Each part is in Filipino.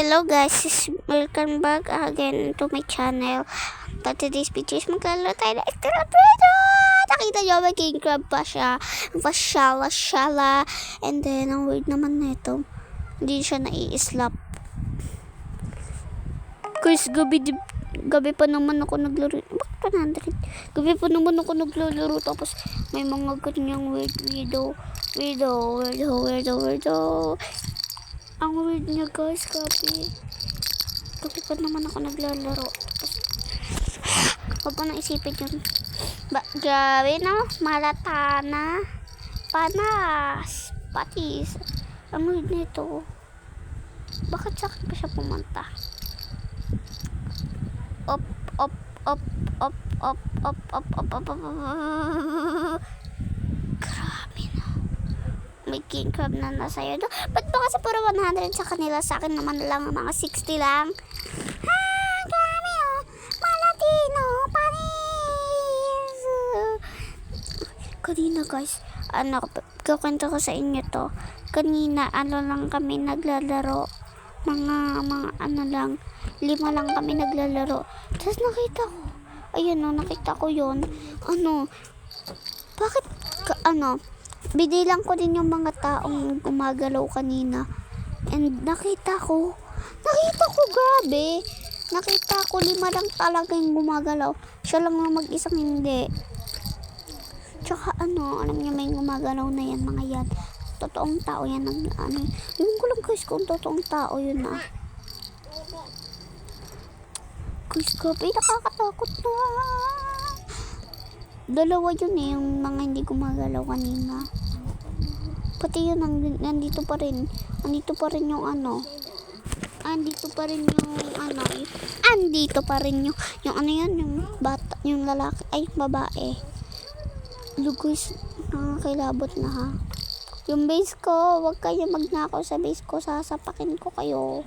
Hello guys, welcome back again to my channel. For today's video is maglalaro tayo ng extra Alfredo! Nakita nyo, may king crab pa siya. Vashala, shala. And then, ang weird naman nito, hindi siya nai-slap. Guys, gabi, gabi pa naman ako naglaro. Bakit 100? Gabi pa naman ako naglalaro. Tapos, may mga ganyang weird weirdo. Weirdo, weirdo, weirdo, weirdo. Ang weird niya guys, gabi. Gabi pa naman ako naglalaro. Huwag ko na isipin yun. Ba, grabe no? Malata na. Panas. Patis. Ang weird nito. Bakit sa akin pa siya pumunta? Op, op, op, op, op, op, op, op, op, op, op. Grabe na. May king crab na nasa iyo. Ba't ba kasi puro 100 sa kanila? Sa akin naman lang mga 60 lang. Ha, grabe oh. Malatino, panis. Kanina guys, ano, kukwento ko sa inyo to. Kanina, ano lang kami naglalaro. Mga, mga ano lang, lima lang kami naglalaro. Tapos nakita ko, ayun oh, nakita ko yon Ano, bakit, ka, ano, binilang ko din yung mga taong gumagalaw kanina. And nakita ko, nakita ko, grabe. Nakita ko lima lang talaga yung gumagalaw. Siya lang ang mag-isang hindi. Tsaka ano, alam niyo may gumagalaw na yan, mga yan. Totoong tao yan. Ang, ano, yung ko lang guys kung totoong tao yun ah. Guys, grabe, nakakatakot na. Dalawa yun eh, yung mga hindi gumagalaw kanina. Pati yun, nandito pa rin. Nandito pa rin yung ano. Andito pa rin yung ano. y- Andito pa rin yung, yung ano yan, yung bata, yung lalaki, ay, yung babae. Lugoys, nakakilabot na ha. Yung base ko, wag kayo magnakaw sa base ko, sasapakin ko kayo.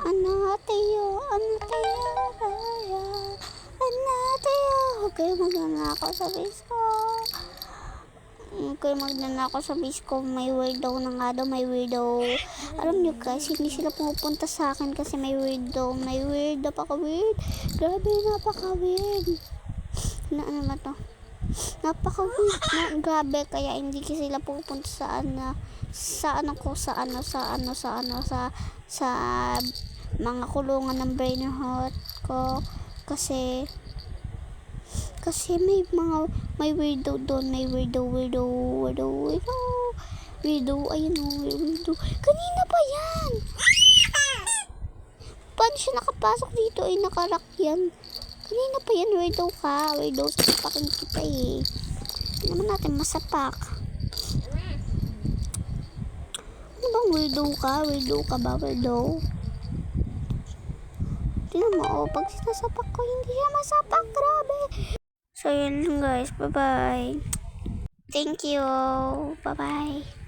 Ano, tayo, ano, tayo, tayo, ano, tayo. Huwag kayo magnanakaw sa base ko. Huwag kayo magnanakaw sa base. May weirdo na nga daw, may weirdo. Alam nyo guys, hindi sila pumupunta sa akin kasi may weirdo. May weird, napaka-weird. Grabe, napaka-weird. Na ano ba to? Napaka-weird na grabe kaya hindi kasi sila pupunta sa ano sa ano ko sa ano sa ano sa ano sa sa mga kulungan ng brain heart ko kasi kasi may mga may weirdo doon may weirdo weirdo weirdo weirdo. Weirdo ayun o weirdo kanina pa yan! Paano siya nakapasok dito? Ay nakarak yan. Kanina pa yan weirdo ka. Weirdo sapakin kita eh. Hindi naman natin masapak. Ano bang weirdo ka? Weirdo ka ba weirdo? Tingnan mo oh pag sinasapak ko hindi siya masapak. Grabe So, yun guys. Bye-bye. Thank you. Bye-bye.